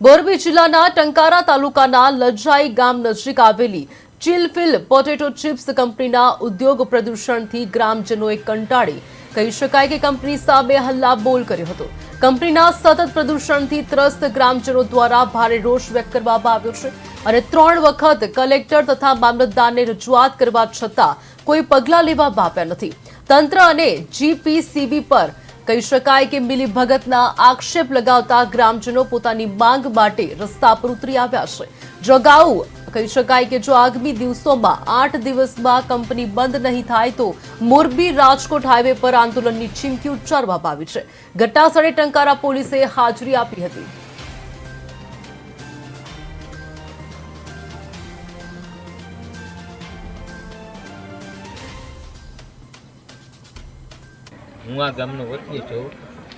મોરબી જિલ્લાના ટંકારા તાલુકાના લજાઈ ગામ નજીક આવેલી ચિલફિલ પોટેટો ચિપ્સ કંપનીના ઉદ્યોગ પ્રદૂષણથી ગ્રામજનોએ કંટાળી. કહી શકાય કે કંપની સામે હલ્લાબોલ કર્યો હતો. કંપનીના સતત પ્રદૂષણથી ત્રસ્ત ગ્રામજનો દ્વારા ભારે રોષ વ્યક્ત કરવામાં આવ્યો છે અને ત્રણ વખત કલેક્ટર તથા મામલતદારને રજૂઆત કરવા છતાં કોઈ પગલાં લેવામાં આવ્યા નથી. તંત્ર અને જીપીસીબી પર કહી શકાય કે મિલીભગતના આક્ષેપ લગાવતા ગ્રામજનો પોતાની માંગ માટે રસ્તા પર ઉતરી આવ્યા છે. જગાઉ કહી શકાય કે જો આગામી દિવસોમાં આઠ દિવસમાં કંપની બંધ નહીં થાય તો મોરબી રાજકોટ હાઈવે પર આંદોલનની ચીમકી ઉચ્ચારવામાં આવી છે. ઘટનાસ્થળે ટંકારા પોલીસે હાજરી આપી હતી. હું આ ગામનો વતની છું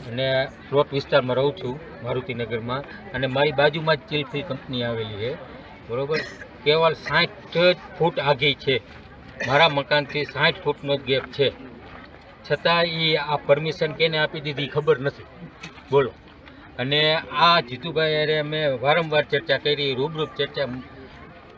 અને પ્લોટ વિસ્તારમાં રહું છું મારુતિનગરમાં અને મારી બાજુમાં જ ચિલફી કંપની આવેલી છે. બરાબર? કેવળ સાઠ ફૂટ આગી છે. મારા મકાનથી સાઠ ફૂટનો જ ગેપ છે. છતાં એ આ પરમિશન કેને આપી દીધી ખબર નથી. બોલો. અને આ જીતુભાઈ અરે અમે વારંવાર ચર્ચા કરી, રૂબરૂપ ચર્ચા,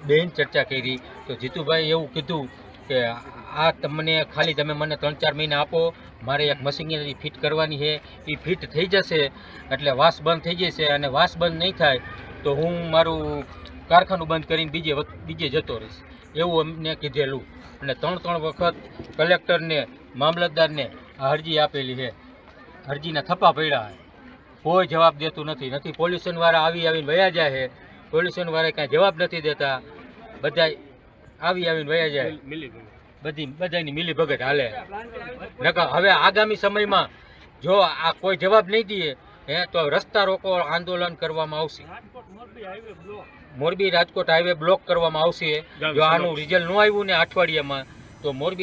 બેન ચર્ચા કરી. તો જીતુભાઈ એવું કીધું કે આ તમને ખાલી તમે મને ત્રણ ચાર મહિના આપો. મારે એક મશીનરી ફિટ કરવાની છે. એ ફિટ થઈ જશે. એટલે વાસ બંધ થઈ જશે અને વાસ બંધ નહીં થાય તો હું મારું કારખાનું બંધ કરીને બીજે બીજે જતો રહીશ. એવું અમને કીધેલું. અને ત્રણ ત્રણ વખત કલેક્ટરને, મામલતદારને આ અરજી આપેલી છે. અરજીના થપ્પા પડ્યા કોઈ જવાબ દેતું નથી. નથી પોલ્યુશનવાળા આવી આવીને વયા જાય છે. પોલ્યુશનવાળા કાંઈ જવાબ નથી દેતા. બધા આવી આવીને વયા જાય. બધી બધાની મિલી ભગત હાલે. નકા હવે આગામી સમયમાં જો આ કોઈ જવાબ નહીં દે હે તો રસ્તા રોકો આંદોલન કરવામાં આવશે. મોરબી રાજકોટ હાઈવે બ્લોક કરવામાં આવશે. જો આનું રિઝલ્ટ ન આવ્યું ને અઠવાડિયામાં તો મોરબી